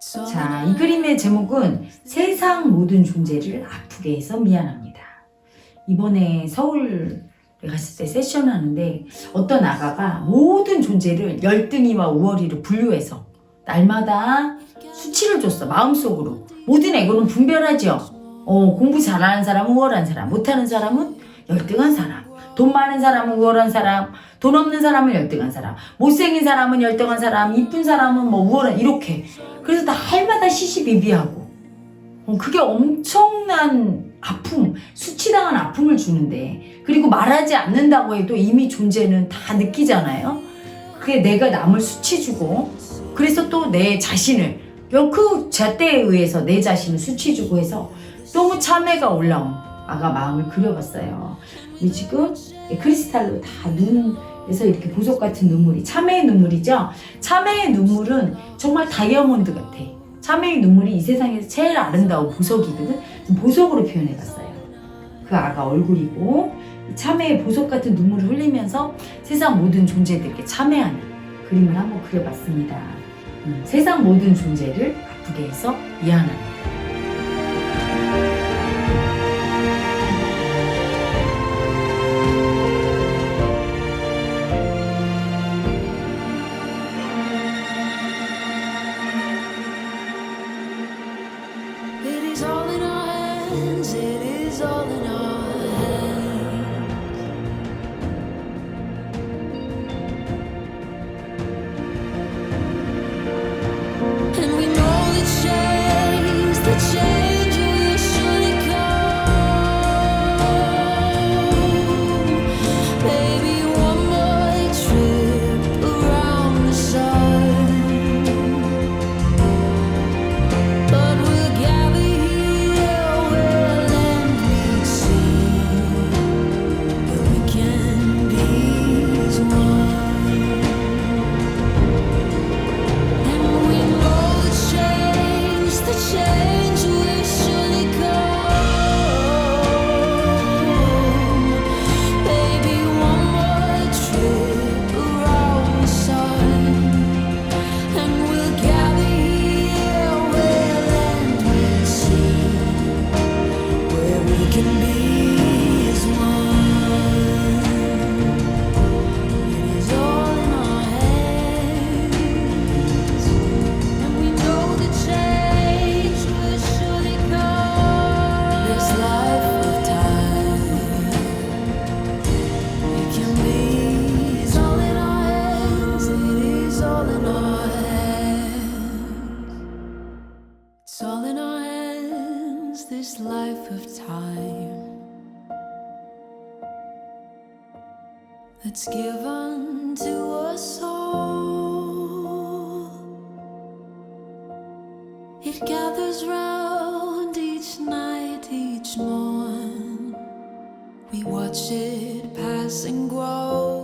자, 이 그림의 제목은 세상 모든 존재를 아프게 해서 미안합니다. 이번에 서울에 갔을 때 세션 하는데 어떤 아가가 모든 존재를 열등이와 우월이로 분류해서 날마다 수치를 줬어, 마음속으로. 모든 에고는 분별하죠. 어, 공부 잘하는 사람은 우월한 사람, 못하는 사람은 열등한 사람. 돈 많은 사람은 우월한 사람, 돈 없는 사람은 열등한 사람, 못생긴 사람은 열등한 사람, 이쁜 사람은 뭐 우월한, 이렇게. 그래서 날마다 시시비비하고 어, 그게 엄청난 아픔, 수치당한 아픔을 주는데 그리고 말하지 않는다고 해도 이미 존재는 다 느끼잖아요. 그게 내가 남을 수치 주고 그래서 또 내 자신을 그 잣대에 의해서 내 자신을 수치 주고 해서 너무 참회가 올라온 아가 마음을 그려봤어요. 이 지금 크리스탈로 다 눈에서 이렇게 보석 같은 눈물이 참회의 눈물이죠. 참회의 눈물은 정말 다이아몬드 같아. 참회의 눈물이 이 세상에서 제일 아름다운 보석이거든. 보석으로 표현해봤어요. 그 아가 얼굴이고 이 참회의 보석 같은 눈물을 흘리면서 세상 모든 존재들에게 참회하는 그림을 한번 그려봤습니다. 음, 세상 모든 존재를 아프게 해서 미안합니다. shame that's given to us all. It gathers round each night, each morn. We watch it pass and grow.